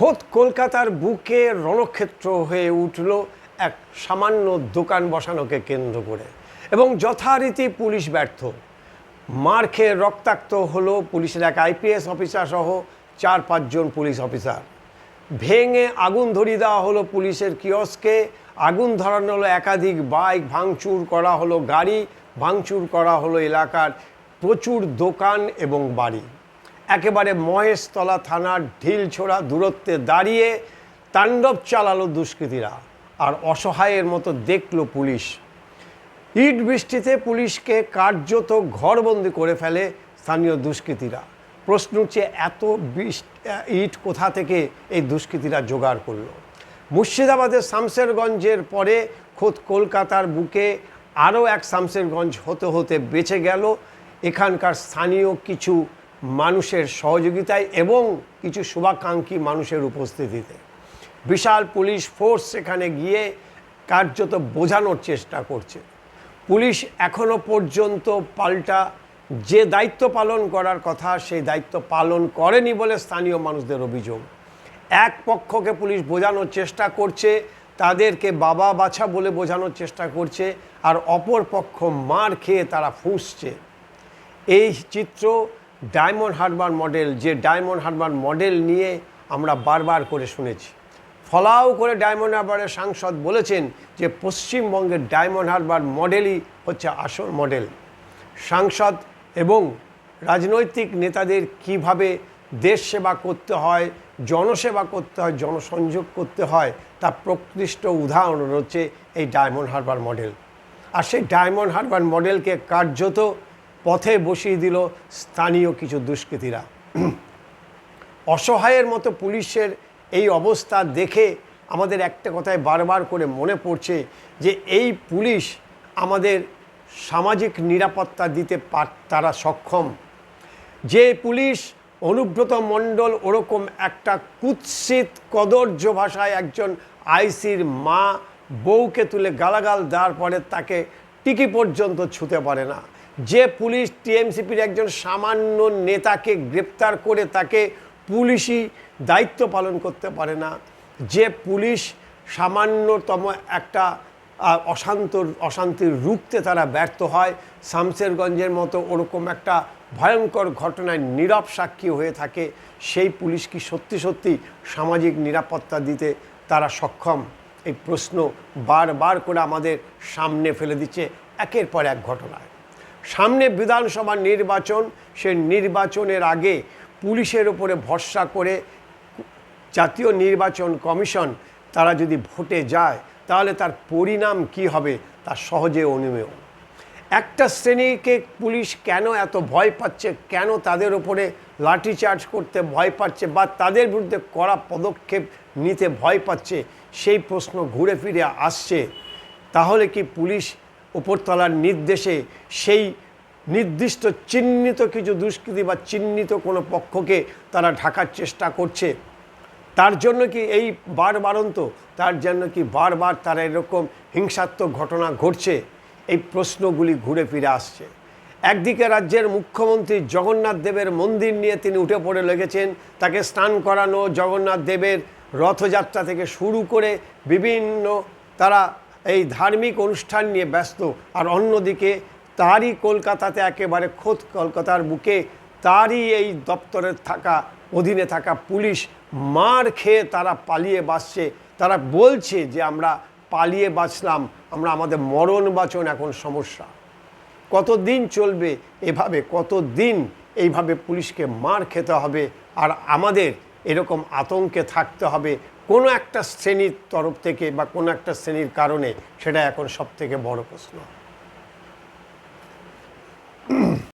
খোদ কলকাতার বুকে রণক্ষেত্র হয়ে উঠল এক সামান্য দোকান বসানোকে কেন্দ্র করে। এবং যথারীতি পুলিশ ব্যর্থ। মার খেয়ে রক্তাক্ত হলো পুলিশের এক আইপিএস অফিসার সহ চার পাঁচজন পুলিশ অফিসার। ভেঙে আগুন ধরিয়ে দেওয়া হলো পুলিশের কিয়স্কে। আগুন ধরানো হলো একাধিক বাইক, ভাঙচুর করা হলো গাড়ি, ভাঙচুর করা হলো এলাকার প্রচুর দোকান এবং বাড়ি। একেবারে মহেশতলা থানার ঢিল ছোড়া দূরত্বে দাঁড়িয়ে তাণ্ডব চালালো দুষ্কৃতীরা আর অসহায়ের মতো দেখল পুলিশ। ইট বৃষ্টিতে পুলিশকে কার্যত ঘরবন্দি করে ফেলে স্থানীয় দুষ্কৃতীরা। প্রশ্ন উঠছে এত ইট কোথা থেকে এই দুষ্কৃতীরা জোগাড় করল? মুর্শিদাবাদের শামশেরগঞ্জের পরে খোদ কলকাতার বুকে আরও এক শামশেরগঞ্জ হতে হতে বেঁচে গেল। এখানকার স্থানীয় কিছু মানুষের সহযোগিতায় এবং কিছু শুভাকাঙ্ক্ষী মানুষের উপস্থিতিতে। বিশাল পুলিশ ফোর্স সেখানে গিয়ে কার্যত বোঝানোর চেষ্টা করছে। পুলিশ এখনও পর্যন্ত পাল্টা যে দায়িত্ব পালন করার কথা, সেই দায়িত্ব পালন করেনি বলে স্থানীয় মানুষদের অভিযোগ। এক পক্ষকে পুলিশ বোঝানোর চেষ্টা করছে, তাদেরকে বাবা বাছা বলে বোঝানোর চেষ্টা করছে, আর অপর পক্ষ মার খেয়ে তারা ফুঁসছে। এই চিত্র ডায়মন্ড হারবার মডেল যে ডায়মন্ড হারবার মডেল নিয়ে আমরা বারবার করে শুনেছি। ফলাও করে ডায়মন্ড হারবারের সাংসদ বলেছেন যে পশ্চিমবঙ্গের ডায়মন্ড হারবার মডেলই হচ্ছে আসল মডেল সাংসদ এবং রাজনৈতিক নেতাদের কীভাবে দেশ সেবা করতে হয়, জনসেবা করতে হয়, জনসংযোগ করতে হয়, তা প্রকৃষ্ট উদাহরণ হচ্ছে এই ডায়মন্ড হারবার মডেল আর সেই ডায়মন্ড হারবার মডেলকে কার্যত পথে বসিয়ে দিল স্থানীয় কিছু দুষ্কৃতীরা। অসহায়ের মতো পুলিশের এই অবস্থা দেখে আমাদের একটা কথায় বারবার করে মনে পড়ছে যে এই পুলিশ আমাদের সামাজিক নিরাপত্তা দিতে পার, তারা সক্ষম। যে পুলিশ অনুব্রত মণ্ডল ওরকম একটা কুৎসিত কদর্য ভাষায় একজন আইসির মা বউকে তুলে গালাগাল দেওয়ার পরে তাকে টিকি পর্যন্ত ছুতে পারে না। যে পুলিশ টিএমসিপির একজন সামান্য নেতাকে গ্রেপ্তার করে তাকে পুলিশি দায়িত্ব পালন করতে পারে না, যে পুলিশ সামান্যতম একটা অশান্ত, অশান্তির রুখতে তারা ব্যর্থ হয়, শামসেরগঞ্জের মতো ওরকম একটা ভয়ঙ্কর ঘটনায় নীরব সাক্ষী হয়ে থাকে, সেই পুলিশ কি সত্যি সত্যি সামাজিক নিরাপত্তা দিতে তারা সক্ষম? এই প্রশ্ন বারবার করে আমাদের সামনে ফেলে দিচ্ছে, একের পর এক ঘটনায়। সামনে বিধানসভা নির্বাচন, সে নির্বাচনের আগে পুলিশের উপরে ভরসা করে জাতীয় নির্বাচন কমিশন তারা যদি ভোটে যায়, তাহলে তার পরিণাম কি হবে তা সহজে অনুমেয়। একটা শ্রেণীকে পুলিশ কেন এত ভয় পাচ্ছে, কেন তাদের ওপরে লাঠিচার্জ করতে ভয় পাচ্ছে বা তাদের বিরুদ্ধে কড়া পদক্ষেপ নিতে ভয় পাচ্ছে, সেই প্রশ্ন ঘুরে ফিরে আসছে। তাহলে কি পুলিশ উপরতলার নির্দেশে সেই নির্দিষ্ট চিহ্নিত কিছু দুষ্কৃতি বা চিহ্নিত কোনো পক্ষকে তারা ঢাকার চেষ্টা করছে। তার জন্য কি এই বারবারন্ত তার জন্য কি বারবার তারা এরকম হিংসাত্মক ঘটনা ঘটছে? এই প্রশ্নগুলি ঘুরে ফিরে আসছে। একদিকে রাজ্যের মুখ্যমন্ত্রী জগন্নাথ দেবের মন্দির নিয়ে তিনি উঠে পড়ে লেগেছেন। তাকে স্নান করানো, জগন্নাথ দেবের রথযাত্রা থেকে শুরু করে বিভিন্ন তারা এই ধার্মিক অনুষ্ঠান নিয়ে ব্যস্ত। আর অন্যদিকে, তারই কলকাতাতে একেবারে খোদ কলকাতার বুকে, তারই এই দপ্তরের থাকা, অধীনে থাকা পুলিশ মার খেয়ে তারা পালিয়ে বাঁচছে। তারা বলছে যে আমরা পালিয়ে বাঁচলাম, আমরা আমাদের মরণ বাঁচন এখন সমস্যা। কতদিন চলবে এভাবে, কতদিন এইভাবে পুলিশকে মার খেতে হবে? আর আমাদের এরকম আতঙ্কে থাকতে হবে কোনো একটা শ্রেণির তরফ থেকে বা কোনো একটা শ্রেণির কারণে সেটা এখন সব থেকে বড় প্রশ্ন।